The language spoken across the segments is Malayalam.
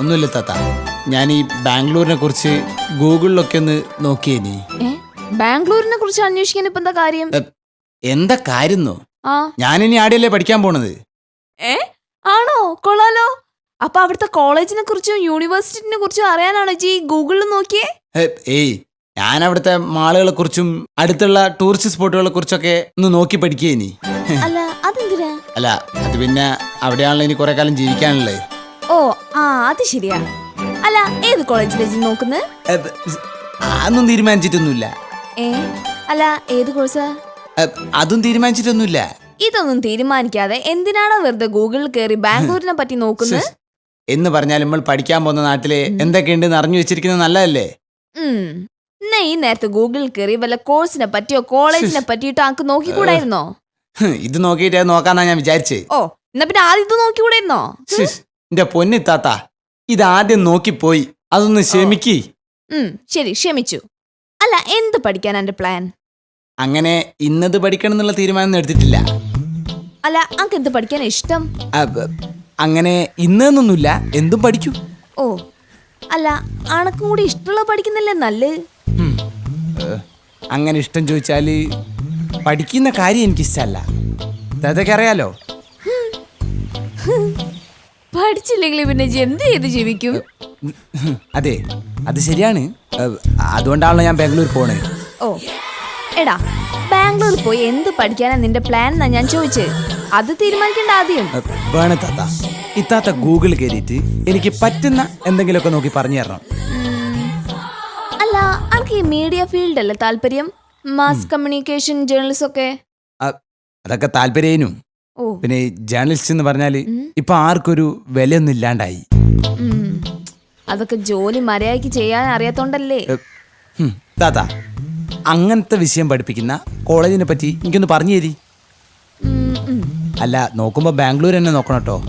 ഒന്നുമില്ല താത്ത. ഞാൻ ഈ ബാംഗ്ലൂരിനെ കുറിച്ച് ഗൂഗിളിലൊക്കെ ഒന്ന് നോക്കിയേനി. ബാംഗ്ലൂരിനെ കുറിച്ച് അന്വേഷിക്കാൻ ഇപ്പൊ എന്താ കാര്യം? എന്താ കാര്യന്നോ? ആ. ഞാനിനി ആടിയല്ലേ പഠിക്കാൻ പോണത്? ഏ ആണോ? കൊള്ളാലോ. അപ്പൊ അവിടുത്തെ കോളേജിനെ കുറിച്ചും യൂണിവേഴ്സിറ്റിനെ കുറിച്ചും അറിയാനാണോ ജി ഗൂഗിളിൽ നോക്കിയേ? ഏയ് ഞാൻ അവിടുത്തെ മാളുകളെ കുറിച്ചും അടുത്തുള്ള ടൂറിസ്റ്റ് സ്പോട്ടുകളെ കുറിച്ചൊക്കെ ഒന്ന് നോക്കി പഠിക്കേനി. അല്ല അതെന്തിനാ? അല്ല അത് പിന്നെ അവിടെയാണല്ലോ ഇനി കുറെ കാലം ജീവിക്കാനുള്ളത്. ഓ ആ അത് ശരിയാ. അല്ല ഏത് കോളേജിലേക്ക് നോക്കുന്നത്? അതൊന്നും തീരുമാനിച്ചിട്ടൊന്നുമില്ല. ഏ അല്ല ഏത് കോഴ്സാ? അതും തീരുമാനിച്ചിട്ടൊന്നുമില്ല. ഇതൊന്നും തീരുമാനിക്കാതെ എന്തിനാണ് വെറുതെ ഗൂഗിളിൽ കയറി ബാംഗ്ലൂരിനെ പറ്റി നോക്കുന്നത്? എന്ന് പറഞ്ഞാൽ നമ്മൾ പഠിക്കാൻ പോകുന്ന നാട്ടിൽ എന്തൊക്കെയുണ്ടെന്ന് അറിഞ്ഞു വെച്ചിരിക്കുന്നത് നല്ലതല്ലേ? ഉം. എന്നാ ഈ നേരത്തെ ഗൂഗിളിൽ കയറി വല്ല കോഴ്സിനെ പറ്റിയോ കോളേജിനെ പറ്റിയിട്ടോ ആക്ക് നോക്കിക്കൂടായിരുന്നോ? ഹ്, ഇത് നോക്കിയിട്ട് അത് നോക്കാന്നാ ഞാൻ വിചാരിച്ചേ. ഓ എന്നാ പിന്നെ ആദ്യം ഇത് നോക്കിക്കൂടായിരുന്നോ? ശ്ശ്. എന്റെ പൊന്നിത്താത്ത ഇതാദ്യം നോക്കിപ്പോയി അതൊന്ന് ക്ഷമിക്ക്. ഉം ശരി ക്ഷമിച്ചു. അല്ല എന്ത് പഠിക്കാൻ എന്റെ പ്ലാൻ അങ്ങനെ ഇന്നത് പഠിക്കണം എന്നുള്ള തീരുമാനം എടുത്തിട്ടില്ല. അല്ല അങ്ക് എന്ത് പഠിക്കാൻ ഇഷ്ടം? അബ്, അങ്ങനെ ഇന്നൊന്നുമില്ല എന്തും പഠിക്കും. ഓ അല്ല അണക്കും കൂടി ഇഷ്ടമുള്ള പഠിക്കുന്നില്ലേ നല്ല. ഏ, അങ്ങനെ ഇഷ്ടം ചോദിച്ചാൽ പഠിക്കുന്ന കാര്യം എനിക്കിഷ്ടല്ല അതൊക്കെ അറിയാലോ? പഠിച്ചില്ലെങ്കിൽ പിന്നെ എന്ത് ചെയ്ത് ജീവിക്കും? അതെ അത് ശരിയാണ്. അതുകൊണ്ടാണല്ലോ ഞാൻ ബാംഗ്ലൂർ പോണേ. ഓ എടാ ബാംഗ്ലൂർ പോയി എന്ത് പഠിക്കാനാ നിന്റെ പ്ലാൻ എന്നാ ഞാൻ ചോദിച്ചത് അത് തീരുമാനിക്കേണ്ട ആദ്യം. വേണ താത്ത. ഇത്താത്ത ഗൂഗിൾ കയറിയിട്ട് എനിക്ക് പറ്റുന്ന എന്തെങ്കിലുമൊക്കെ നോക്കി പറഞ്ഞു തരണം. അല്ല അനക്ക് ഈ മീഡിയ ഫീൽഡ് അല്ലേ താല്പര്യം? മാസ് കമ്മ്യൂണിക്കേഷൻ ജേർണലിസ്റ്റ് ഒക്കെ? അതൊക്കെ താല്പര്യേനും. പിന്നെ ജേർണലിസ്റ്റ് എന്ന് പറഞ്ഞാൽ ഉം. ഇപ്പൊ ആർക്കൊരു വിലയൊന്നും ഇല്ലാണ്ടായി. അതൊക്കെ ജോലി മര്യാദയ്ക്ക് ചെയ്യാൻ അറിയാത്തോണ്ടല്ലേ? താത്താ അങ്ങനത്തെ വിഷയം പഠിപ്പിക്കുന്ന കോളേജിനെ പറ്റി എനിക്കൊന്ന് പറഞ്ഞു തരി. അല്ല നോക്കുമ്പോ ബാംഗ്ലൂർ തന്നെ നോക്കണം കേട്ടോ.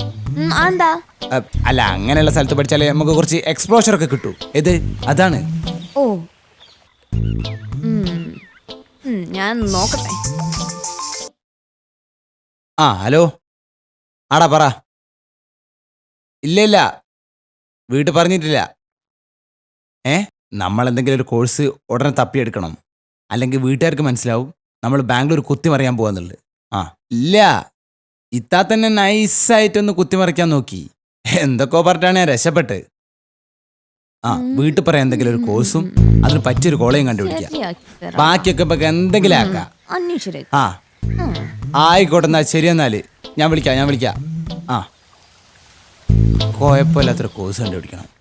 അല്ല അങ്ങനെയുള്ള സ്ഥലത്ത് പഠിച്ചാലേ നമുക്ക് കുറച്ച് എക്സ്പ്ലോഷർ ഒക്കെ കിട്ടൂ. ഇത് അതാണ്. ഓ. ഞാൻ നോക്കട്ടെ. ആ ഹലോ. ആടാ പറ. ഇല്ല ഇല്ല വീട്ടിൽ പറഞ്ഞിട്ടില്ല. ഏ? നമ്മൾ എന്തെങ്കിലും ഒരു കോഴ്സ് ഉടനെ തപ്പിയെടുക്കണം. അല്ലെങ്കിൽ വീട്ടുകാർക്ക് മനസ്സിലാവും നമ്മൾ ബാംഗ്ലൂർ കുത്തിമറിയാൻ പോകാന്നുള്ളത് ആ ഇല്ല. ഇത്താ തന്നെ നൈസായിട്ടൊന്ന് കുത്തിമറിക്കാൻ നോക്കി. എന്തൊക്കെയോ പറഞ്ഞിട്ടാണ് ഞാൻ രക്ഷപ്പെട്ട്. ആ വീട്ടിൽ പറയാൻ എന്തെങ്കിലും ഒരു കോഴ്സും അതിന് പറ്റിയൊരു കോളേജും കണ്ടുപിടിക്കാം. ബാക്കിയൊക്കെ ഇപ്പൊ എന്തെങ്കിലും ആക്കാം. അന്വേഷിച്ചേ ആ. ആയിക്കോട്ടെ എന്നാ ശരി എന്നാൽ ഞാൻ വിളിക്കാം ഞാൻ വിളിക്കാം. ആ. കുഴപ്പമില്ലാത്തൊരു കോഴ്സ് കണ്ടുപിടിക്കണം.